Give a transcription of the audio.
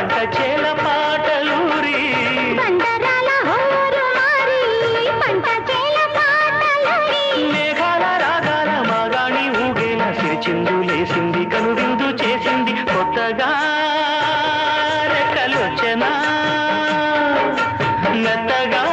పంట చేల పాటలూరి. మేఘాల రాగాల మగాణి ఊగేల సిరిచిందు లేసింది కనువిందు చేసింది కొత్తగా రెక్కలొచ్చనా. మెత్తగా